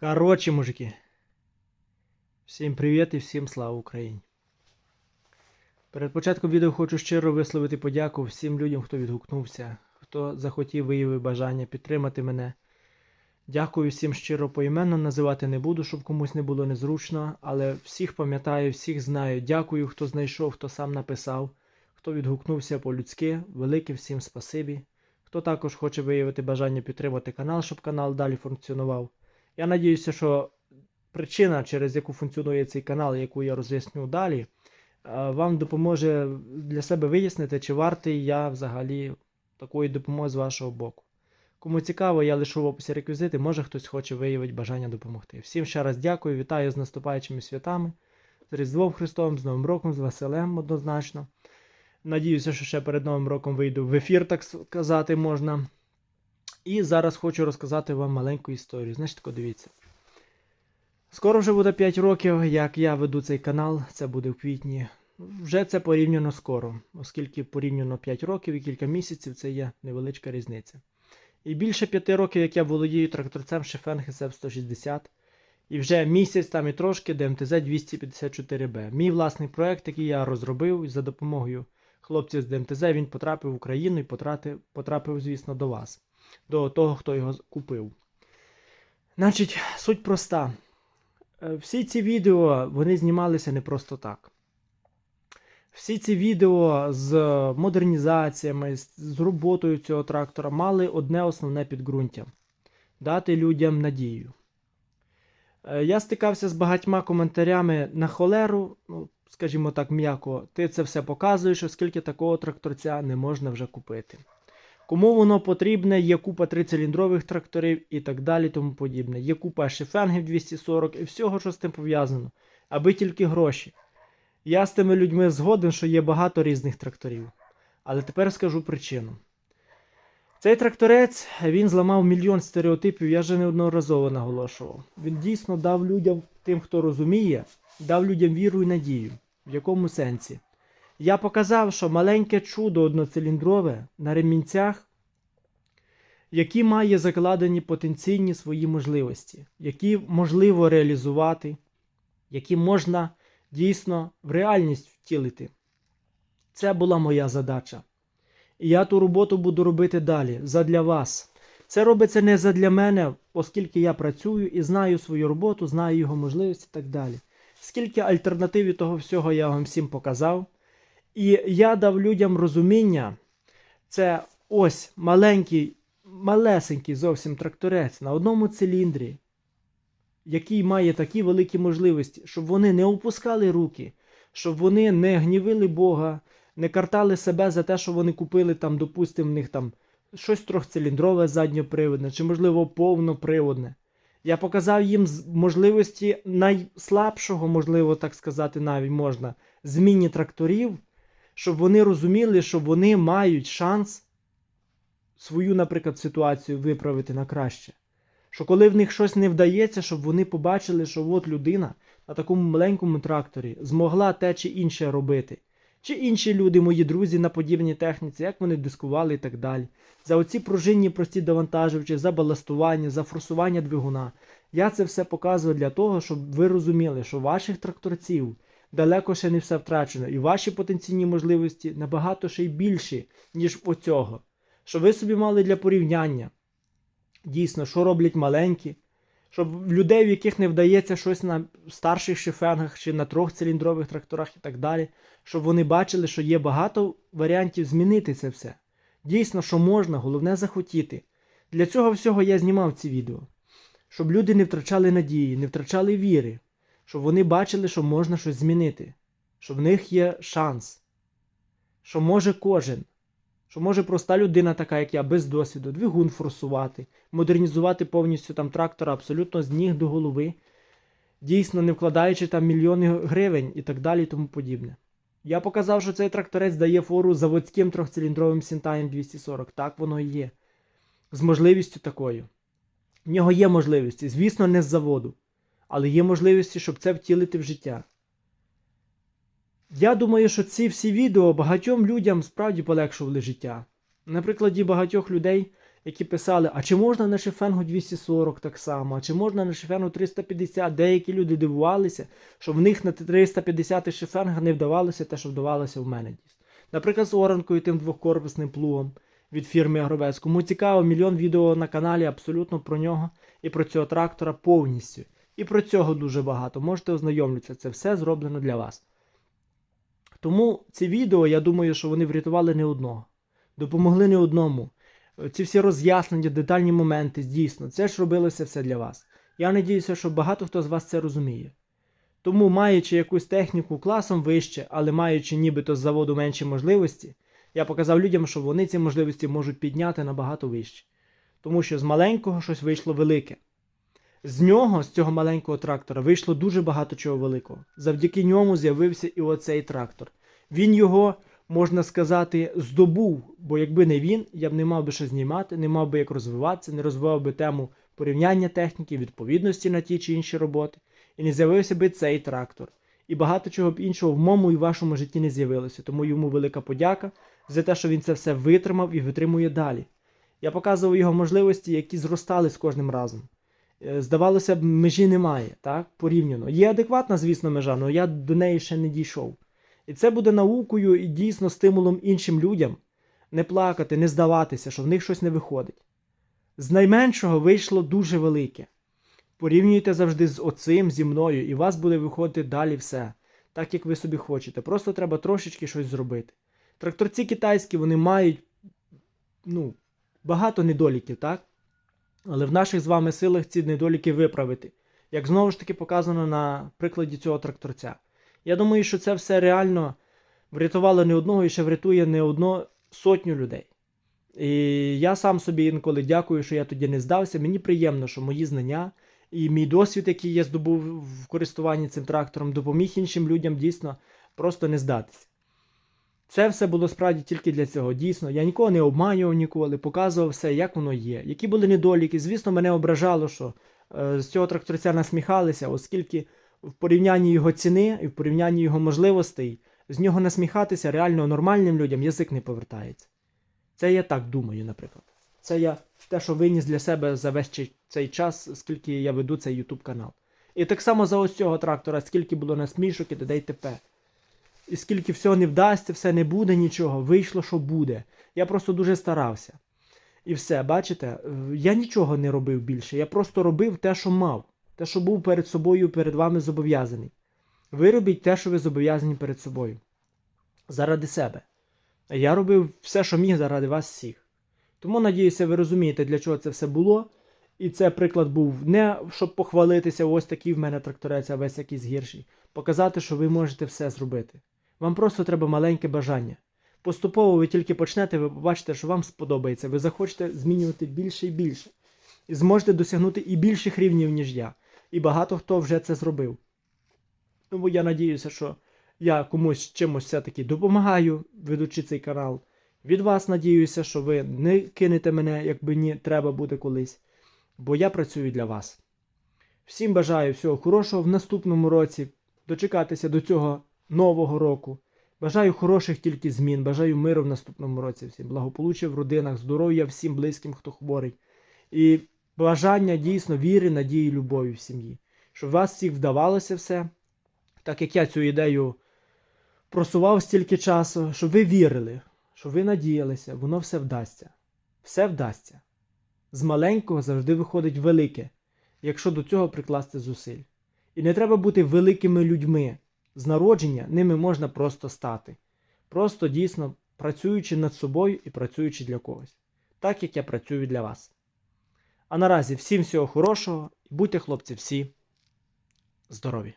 Короче, мужики. Всім привіт і всім слава Україні. Перед початком відео хочу щиро висловити подяку всім людям, хто відгукнувся, хто захотів виявив бажання підтримати мене. Дякую всім щиро поіменно називати не буду, щоб комусь не було незручно, але всіх пам'ятаю, всіх знаю. Дякую, хто знайшов, хто сам написав, хто відгукнувся по-людськи. Велике всім спасибі. Хто також хоче виявити бажання підтримати канал, щоб канал далі функціонував. Я надіюся, що причина, через яку функціонує цей канал, яку я роз'ясню далі, е, вам допоможе для себе вияснити, чи вартий я взагалі такої допомоги з вашого боку. Кому цікаво, я лишу в описі реквізити, може хтось хоче виявити бажання допомогти. Всім ще раз дякую, вітаю з наступаючими святами, з Різдвом Христовим, з Новим роком, з Василем однозначно. Надіюся, що ще перед Новим роком вийду в ефір, так сказати можна. І зараз хочу розказати вам маленьку історію. Значить, тако дивіться. Скоро вже буде 5 років, як я веду цей канал, це буде в квітні. Вже це порівняно скоро, оскільки порівняно 5 років і кілька місяців це є невеличка різниця. І більше 5 років, як я володію тракторцем Шефенг SF 160, і вже місяць там і трошки ДМТЗ 254B. Мій власний проект, який я розробив за допомогою хлопців з ДМТЗ, він потрапив в Україну і потрапив, потрапив, звісно, до вас, до того, хто його купив. Значить, суть проста. Е, Всі ці відео вони знімалися не просто так. Всі ці відео з модернізаціями, з- роботою цього трактора мали одне основне підґрунтя дати людям надію. Е, Я стикався з багатьма коментарями на холеру, ну, скажімо так, м'яко, ти це все показуєш, оскільки такого тракторця не можна вже купити. Кому воно потрібне, є купа трициліндрових тракторів і так далі, тому подібне. Є купа шифенгів 240 і всього, що з тим пов'язано, аби тільки гроші. Я з тими людьми згоден, що є багато різних тракторів. Але тепер скажу причину. Цей тракторець він зламав мільйон стереотипів, я вже неодноразово наголошував. Він дійсно дав людям, тим, хто розуміє, дав людям віру і надію. В якому сенсі? Я показав, що маленьке чудо одноциліндрове на ремінцях, які має закладені потенційні свої можливості, які можливо реалізувати, які можна дійсно в реальність втілити. Це була моя задача. І я ту роботу буду робити далі, задля вас. Це робиться не задля мене, оскільки я працюю і знаю свою роботу, знаю його можливості і так далі. Скільки альтернатив того всього я вам всім показав. І я дав людям розуміння, це ось маленький, малесенький зовсім тракторець на одному циліндрі, який має такі великі можливості, щоб вони не опускали руки, щоб вони не гнівили Бога, не картали себе за те, що вони купили там, допустимо, в них там щось трьохциліндрове задньоприводне, чи, можливо, повноприводне. Я показав їм можливості найслабшого, можливо, так сказати, навіть можна, зміні тракторів, щоб вони розуміли, що вони мають шанс свою, наприклад, ситуацію виправити на краще. Що коли в них щось не вдається, щоб вони побачили, що от людина на такому маленькому тракторі змогла те чи інше робити. Чи інші люди, мої друзі, на подібній техніці, як вони дискували і так далі. За оці пружинні прості довантажувачі, за баластування, за форсування двигуна. Я це все показую для того, щоб ви розуміли, що ваших тракторців далеко ще не все втрачено, і ваші потенційні можливості набагато ще й більші, ніж оцього. Щоб ви собі мали для порівняння. Дійсно, що роблять маленькі, щоб людей, в яких не вдається щось на старших шифенгах чи на трьохциліндрових тракторах і так далі, щоб вони бачили, що є багато варіантів змінити це все. Дійсно, що можна, головне захотіти. Для цього всього я знімав ці відео. Щоб люди не втрачали надії, не втрачали віри, щоб вони бачили, що можна щось змінити, що в них є шанс, що може кожен, що може проста людина, така як я, без досвіду, двигун форсувати, модернізувати повністю там трактора абсолютно з ніг до голови, дійсно не вкладаючи там мільйони гривень і так далі і тому подібне. Я показав, що цей тракторець дає фору заводським трьохциліндровим Сінтаєм 240. Так воно і є. З можливістю такою. В нього є можливості, звісно, не з заводу, але є можливості, щоб це втілити в життя. Я думаю, що ці всі відео багатьом людям справді полегшували життя. На прикладі багатьох людей які писали, а чи можна на Шефенгу 240 так само, а чи можна на Шефенгу 350. Деякі люди дивувалися, що в них на 350 Шефенгах не вдавалося те, що вдавалося в мене. Наприклад, з оранкою тим двохкорпусним плугом від фірми Агровець. Кому цікаво, мільйон відео на каналі абсолютно про нього і про цього трактора повністю. І про цього дуже багато. Можете ознайомитися, це все зроблено для вас. Тому ці відео, я думаю, що вони врятували не одного, допомогли не одному. Ці всі роз'яснення, детальні моменти, дійсно, це ж робилося все для вас. Я надіюся, що багато хто з вас це розуміє. Тому, маючи якусь техніку класом вище, але маючи нібито з заводу менші можливості, я показав людям, що вони ці можливості можуть підняти набагато вище. Тому що з маленького щось вийшло велике. З нього, з цього маленького трактора, вийшло дуже багато чого великого. Завдяки ньому з'явився і оцей трактор. Він його, можна сказати, здобув, бо якби не він, я б не мав би що знімати, не мав би як розвиватися, не розвивав би тему порівняння техніки, відповідності на ті чи інші роботи, і не з'явився би цей трактор. І багато чого б іншого в моєму і вашому житті не з'явилося. Тому йому велика подяка за те, що він це все витримав і витримує далі. Я показував його можливості, які зростали з кожним разом. Е, Здавалося б, межі немає, так? Порівняно. Є адекватна, звісно, межа, але я до неї ще не дійшов. І це буде наукою і дійсно стимулом іншим людям не плакати, не здаватися, що в них щось не виходить. З найменшого вийшло дуже велике. Порівнюйте завжди з оцим, зі мною, і у вас буде виходити далі все, так як ви собі хочете. Просто треба трошечки щось зробити. Тракторці китайські вони мають ну, багато недоліків, так? Але в наших з вами силах ці недоліки виправити. Як знову ж таки показано на прикладі цього тракторця. Я думаю, що це все реально врятувало не одного і ще врятує не одну сотню людей. І я сам собі інколи дякую, що я тоді не здався. Мені приємно, що мої знання і мій досвід, який я здобув в користуванні цим трактором, допоміг іншим людям дійсно просто не здатися. Це все було справді тільки для цього. Дійсно, я нікого не обманював ніколи, показував все, як воно є. Які були недоліки. Звісно, мене ображало, що е, з цього тракторця насміхалися, оскільки в порівнянні його ціни і в порівнянні його можливостей з нього насміхатися реально нормальним людям язик не повертається. Це я так думаю, наприклад. Це я те, що виніс для себе за весь цей- час, скільки я веду цей YouTube канал. І так само за ось цього трактора, скільки було насмішок і т.д. і т.п. І скільки всього не вдасться, все не буде нічого, вийшло, що буде. Я просто дуже старався. І все, бачите, е, я нічого не робив більше. Я просто робив те, що мав, те, що був перед собою, перед вами зобов'язаний. Ви робіть те, що ви зобов'язані перед собою. Заради себе. Я робив все, що міг заради вас всіх. Тому, надіюся, ви розумієте, для чого це все було. І це приклад був не щоб похвалитися, ось такий в мене тракторець, а весь якийсь гірший. Показати, що ви можете все зробити. Вам просто треба маленьке бажання. Поступово ви тільки почнете, ви побачите, що вам сподобається. Ви захочете змінювати більше і більше. І зможете досягнути і більших рівнів, ніж я. І багато хто вже це зробив. Тому я надіюся, що я комусь чимось все-таки допомагаю, ведучи цей канал. Від вас надіюся, що ви не кинете мене, якби ні треба буде колись. Бо я працюю для вас. Всім бажаю всього хорошого в наступному році, дочекатися до цього нового року. Бажаю хороших тільки змін, бажаю миру в наступному році всім, благополуччя в родинах, здоров'я всім близьким, хто хворий. І бажання дійсно віри, надії, любові в сім'ї. Щоб вас всіх вдавалося все, так як я цю ідею просував стільки часу, щоб ви вірили, щоб ви надіялися, воно все вдасться. Все вдасться. З маленького завжди виходить велике, якщо до цього прикласти зусиль. І не треба бути великими людьми. З народження ними можна просто стати. Просто дійсно працюючи над собою і працюючи для когось. Так як я працюю для вас. А наразі всім всього хорошого і будьте, хлопці, всі здорові!